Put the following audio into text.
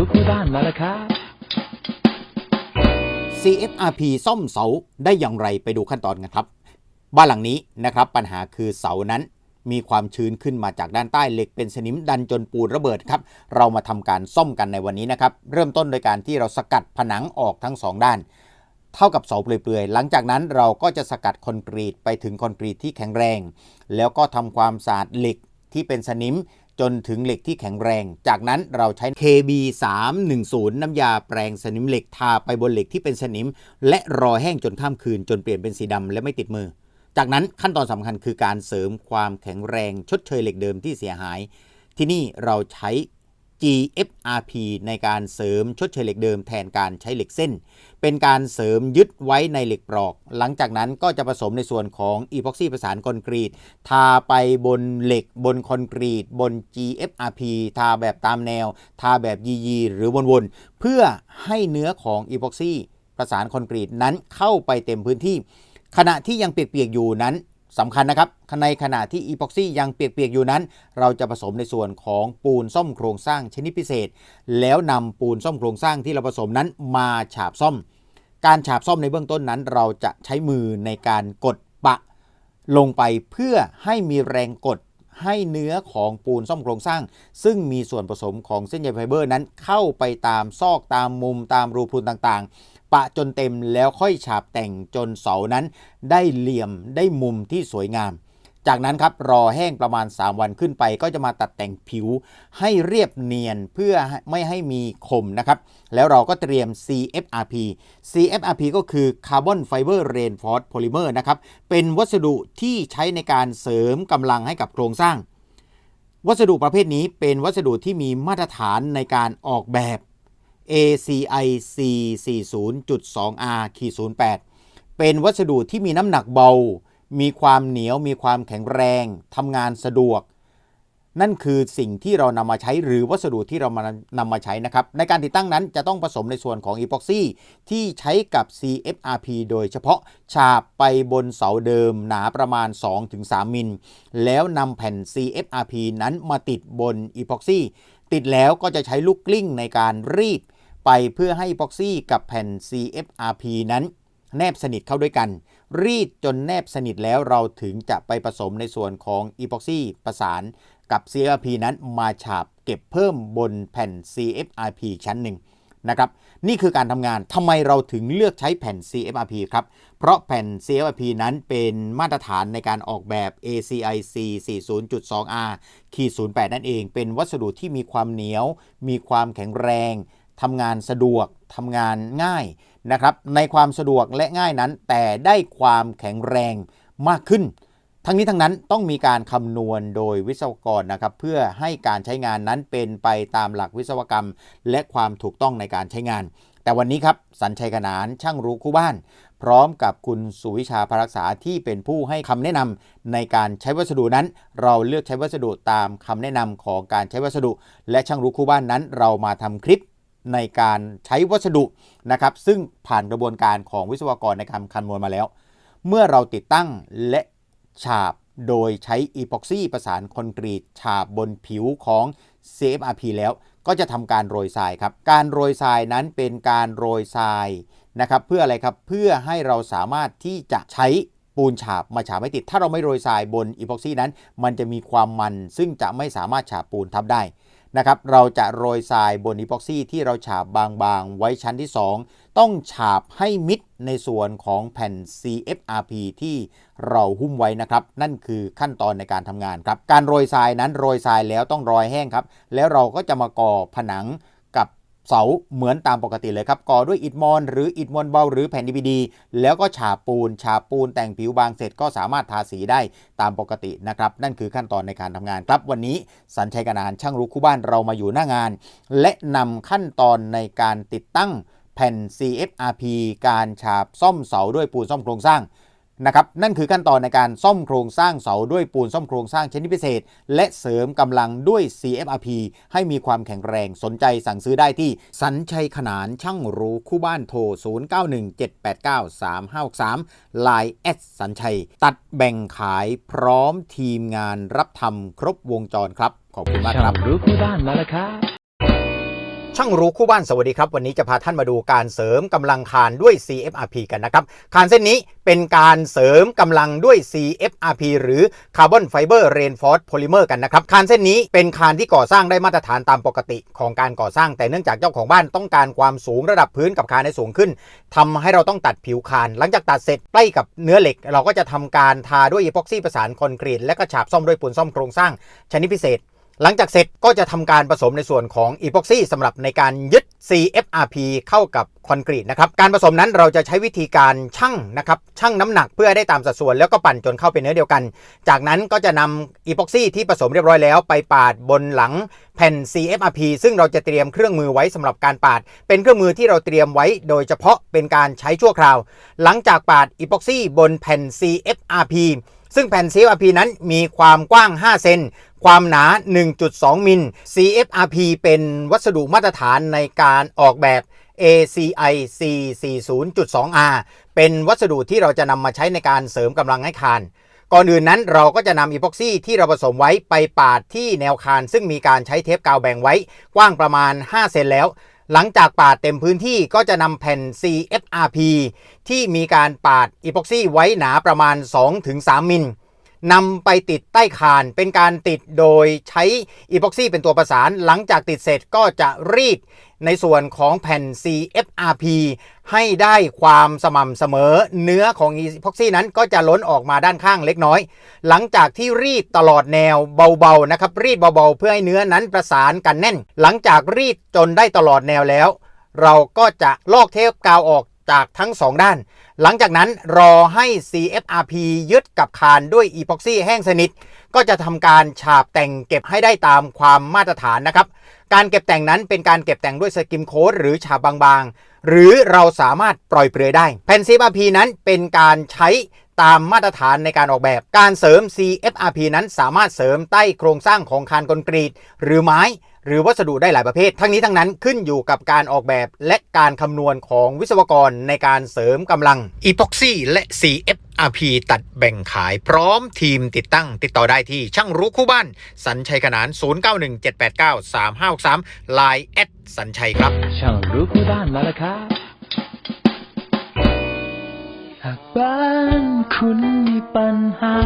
รู้คู่บ้านมาแล้วครับ CFRP ซ่อมเสาได้อย่างไรไปดูขั้นตอนกันครับ บ้านหลังนี้นะครับปัญหาคือเสานั้นมีความชื้นขึ้นมาจากด้านใต้เหล็กเป็นสนิมดันจนปูนระเบิดครับ เรามาทำการซ่อมกันในวันนี้นะครับ เริ่มต้นโดยการที่เราสกัดผนังออกทั้งสองด้าน เท่ากับเสาเปลือยๆ หลังจากนั้นเราก็จะสกัดคอนกรีตไปถึงคอนกรีตที่แข็งแรง แล้วก็ทำความสะอาดเหล็กที่เป็นสนิม จนถึงเหล็กที่แข็งแรง จากนั้นเราใช้ KB 310น้ำยาแปรงสนิมเหล็กทาไปบนเหล็กที่เป็นสนิม และรอแห้งจนข้ามคืน จนเปลี่ยนเป็นสีดำและไม่ติดมือ จากนั้นขั้นตอนสำคัญคือการเสริมความแข็งแรงชดเชยเหล็กเดิมที่เสียหาย ที่นี่เราใช้ GFRP ในการเสริมชดเชยเหล็กเดิมแทนการใช้เหล็กเส้น เป็นการเสริมยึดไว้ในเหล็กปลอก หลังจากนั้นก็จะผสมในส่วนของอีพ็อกซี่ประสานคอนกรีต ทาไปบนเหล็กบนคอนกรีต บน GFRP ทาแบบตามแนว ทาแบบยียีหรือวนๆ เพื่อให้เนื้อของอีพ็อกซี่ประสานคอนกรีตนั้นเข้าไปเต็มพื้นที่ ขณะที่ยังเปียกๆอยู่นั้น สำคัญนะครับในขณะที่อีพ็อกซี่ยังเปียกๆอยู่นั้น เราจะผสมในส่วนของปูนซ่อมโครงสร้างชนิดพิเศษ แล้วนำปูนซ่อมโครงสร้างที่เราผสมนั้นมาฉาบซ่อม การฉาบซ่อมในเบื้องต้นนั้น เราจะใช้มือในการกดปะลงไปเพื่อให้มีแรงกดให้เนื้อของปูนซ่อมโครงสร้าง ซึ่งมีส่วนผสมของเส้นใยไฟเบอร์นั้นเข้าไปตามซอกตามมุมตามรูพรุนต่างๆ ปะจนเต็มแล้วค่อยฉาบแต่งจนเสานั้น ได้เหลี่ยมได้มุมที่สวยงาม จากนั้นครับรอแห้งประมาณ 3 วันขึ้นไป ก็จะมาตัดแต่งผิวให้เรียบเนียนเพื่อไม่ให้มีคมนะครับแล้วเราก็เตรียม CFRP CFRP ก็คือ Carbon Fiber Reinforced Polymer นะครับเป็นวัสดุที่ใช้ในการเสริมกำลังให้กับโครงสร้าง วัสดุประเภทนี้เป็นวัสดุที่มีมาตรฐานในการออกแบบ ACI C40.2R 08เป็นวัสดุที่มีน้ำหนักเบา มีความเหนียว มีความแข็งแรง ทำงานสะดวก นั่นคือสิ่งที่เรานำมาใช้หรือวัสดุที่เรามานำมาใช้นะครับ ในการติดตั้งนั้นจะต้องผสมในส่วนของอีพ็อกซี่ที่ใช้กับ CFRP โดยเฉพาะฉาบไปบนเสาเดิมหนาประมาณ 2-3 มิล แล้วนำแผ่น CFRP นั้นมาติดบนอีพ็อกซี่ติดแล้วก็จะใช้ลูกกลิ้งในการรีด ไปเพื่อให้อีพ็อกซี่กับแผ่น CFRP นั้น แนบสนิทเข้าด้วยกัน รีดจนแนบสนิทแล้วเราถึงจะไปผสมในส่วนของอีพ็อกซี่ประสานกับ CFRP นั้นมาฉาบเก็บเพิ่มบนแผ่น CFRP ชั้นหนึ่งนะครับนี่คือการทำงานทำไมเราถึงเลือกใช้แผ่น CFRP ครับ เพราะแผ่น CFRP นั้นเป็นมาตรฐานในการออกแบบ ACIC 40.2R ขีด08 นั่นเอง เป็นวัสดุที่มีความเหนียว มีความแข็งแรง ทำงานสะดวกทำงานง่ายนะครับ ในความสะดวกและง่ายนั้น แต่ได้ความแข็งแรงมากขึ้น ทั้งนี้ทั้งนั้นต้องมีการคำนวณโดยวิศวกรนะครับ เพื่อให้การใช้งานนั้นเป็นไปตามหลักวิศวกรรม และความถูกต้องในการใช้งาน แต่วันนี้ครับสัญชัยขนานช่างรู้คู่บ้าน พร้อมกับคุณสุวิชาพรักษาที่เป็นผู้ให้คำแนะนำในการใช้วัสดุนั้น เราเลือกใช้วัสดุตามคำแนะนำของการใช้วัสดุ และช่างรู้คู่บ้านนั้น เรามาทำคลิป ในการใช้วัสดุนะครับ ซึ่งผ่านกระบวนการของวิศวกรในการคำนวณมาแล้ว เมื่อเราติดตั้งและฉาบโดยใช้อีพ็อกซี่ประสานคอนกรีตฉาบบนผิวของ CFRP แล้วก็จะทำการโรยทรายครับ การโรยทรายนั้นเป็นการโรยทรายนะครับ เพื่ออะไรครับ เพื่อให้เราสามารถที่จะใช้ปูนฉาบมาฉาบไม่ติด ถ้าเราไม่โรยทรายบนอีพ็อกซี่นั้น มันจะมีความมันซึ่งจะไม่สามารถฉาบปูนทับได้ นะครับเราจะโรยทรายบนอีพ็อกซี่ที่เราฉาบบางๆ ไว้ชั้นที่ 2 ต้องฉาบให้มิดในส่วนของแผ่น CFRP ที่เราหุ้มไว้นะครับ นั่นคือขั้นตอนในการทำงานครับ การโรยทรายนั้นโรยทรายแล้วต้องรอยแห้งครับ แล้วเราก็จะมาก่อผนัง เสาเหมือนตามปกติเลยครับก่อด้วยอิฐมอนหรืออิฐมอนเบาหรือแผ่น DVD แล้วก็ฉาบปูนฉาบปูนแต่งผิวบางเสร็จก็สามารถทาสีได้ตามปกตินะครับ นั่นคือขั้นตอนในการทำงานครับวันนี้สัญชัยกนานช่างรู้คู่บ้านเรามาอยู่หน้างาน และนำขั้นตอนในการติดตั้งแผ่น CFRP การฉาบซ่อมเสาด้วยปูนซ่อมโครงสร้าง นะครับนั่นคือขั้นตอนในการซ่อมโครงสร้างเสาด้วยปูนซ่อมโครงสร้างชนิดพิเศษ และเสริมกำลังด้วย CFRP ให้มีความแข็งแรงสนใจสั่งซื้อได้ที่ สัญชัยขนานช่างรู้คู่บ้านโทร 0917893563 Line แอดสัญชัย ตัดแบ่งขายพร้อมทีมงานรับทำครบวงจรครับ ขอบคุณมากครับรู้คู่บ้านมาแล้วครับ ช่างรู้คู่บ้านสวัสดีครับ วันนี้จะพาท่านมาดูการเสริมกำลังคานด้วย CFRP กันนะครับ คานเส้นนี้เป็นการเสริมกำลังด้วย CFRP หรือ Carbon Fiber Reinforced Polymer กันนะครับ คานเส้นนี้เป็นคานที่ก่อสร้างได้มาตรฐานตามปกติของการก่อสร้าง แต่เนื่องจากเจ้าของบ้านต้องการความสูงระดับพื้นกับคานให้สูงขึ้นทำให้เราต้องตัดผิวคาน หลังจากตัดเสร็จใกล้กับเนื้อเหล็ก เราก็จะทำการทาด้วยอีพ็อกซี่ประสานคอนกรีตและก็ฉาบซ่อมด้วยปูนซ่อมโครงสร้างชนิดพิเศษ หลังจากเสร็จก็จะทำการผสมในส่วนของอีพ็อกซี่สำหรับในการยึด CFRP เข้ากับคอนกรีตนะครับ การผสมนั้นเราจะใช้วิธีการชั่งนะครับชั่งน้ำหนักเพื่อได้ตามสัดส่วน แล้วก็ปั่นจนเข้าเป็นเนื้อเดียวกัน จากนั้นก็จะนำอีพ็อกซี่ที่ผสมเรียบร้อยแล้ว ไปปาดบนหลังแผ่น CFRP ซึ่งเราจะเตรียมเครื่องมือไว้สำหรับการปาด เป็นเครื่องมือที่เราเตรียมไว้โดยเฉพาะเป็นการใช้ชั่วคราว หลังจากปาดอีพ็อกซี่บนแผ่น CFRP ซึ่งแผ่นซี CFRP นั้นมีความกว้าง 5 เซน ความหนา 1.2 มิล CFRP เป็นวัสดุมาตรฐานในการออกแบบ ACI C40.2R เป็นวัสดุที่เราจะนำมาใช้ในการเสริมกำลังให้คานก่อนอื่นนั้นเราก็จะนำอีพ็อกซี่ที่เราผสมไว้ไปปาดที่แนวคาน ซึ่งมีการใช้เทปกาวแบ่งไว้กว้างประมาณ 5 เซนแล้ว หลังจากปาดเต็มพื้นที่ก็จะนำแผ่น CFRP ที่มีการปาดอีพ็อกซี่ไว้หนาประมาณ 2-3 มิลนำไปติดใต้คานเป็นการติดโดยใช้อีพ็อกซี่เป็นตัวประสาน หลังจากติดเสร็จก็จะรีด ในส่วนของแผ่น CFRP ให้ได้ความสม่ำเสมอ เนื้อของอีพ็อกซี่นั้นก็จะล้นออกมาด้านข้างเล็กน้อย หลังจากที่รีดตลอดแนวเบาๆนะครับ รีดเบาๆ เพื่อให้เนื้อนั้นประสานกันแน่น หลังจากรีดจนได้ตลอดแนวแล้ว เราก็จะลอกเทปกาวออกจากทั้งสองด้าน หลังจากนั้นรอให้ CFRP ยึดกับคานด้วยอีพ็อกซี่แห้งสนิท ก็จะทำการฉาบแต่งเก็บให้ได้ตามความมาตรฐานนะครับ การเก็บแต่งนั้นเป็นการเก็บแต่งด้วยสกิมโค้ดหรือฉาบบางๆ หรือเราสามารถปล่อยเปลือยได้ แผ่น CFRP นั้นเป็นการใช้ตามมาตรฐานในการออกแบบ การเสริม CFRP นั้นสามารถเสริมใต้โครงสร้างของคานคอนกรีต หรือไม้ หรือวัสดุได้หลายประเภท ทั้งนี้ทั้งนั้นขึ้นอยู่กับการออกแบบและการคำนวณของวิศวกรในการเสริมกำลัง e p o x y และ CFRP ตัดแบ่งขายพร้อมทีมติดตั้ง ติดต่อได้ที่ช่างรู้คู่บ้าน สัญชัยขนาน 0917893563 Line แอดสัญชัยครับ ช่างรู้คู่บ้านมาแล้วครับหากบ้านคุณมีปัญหา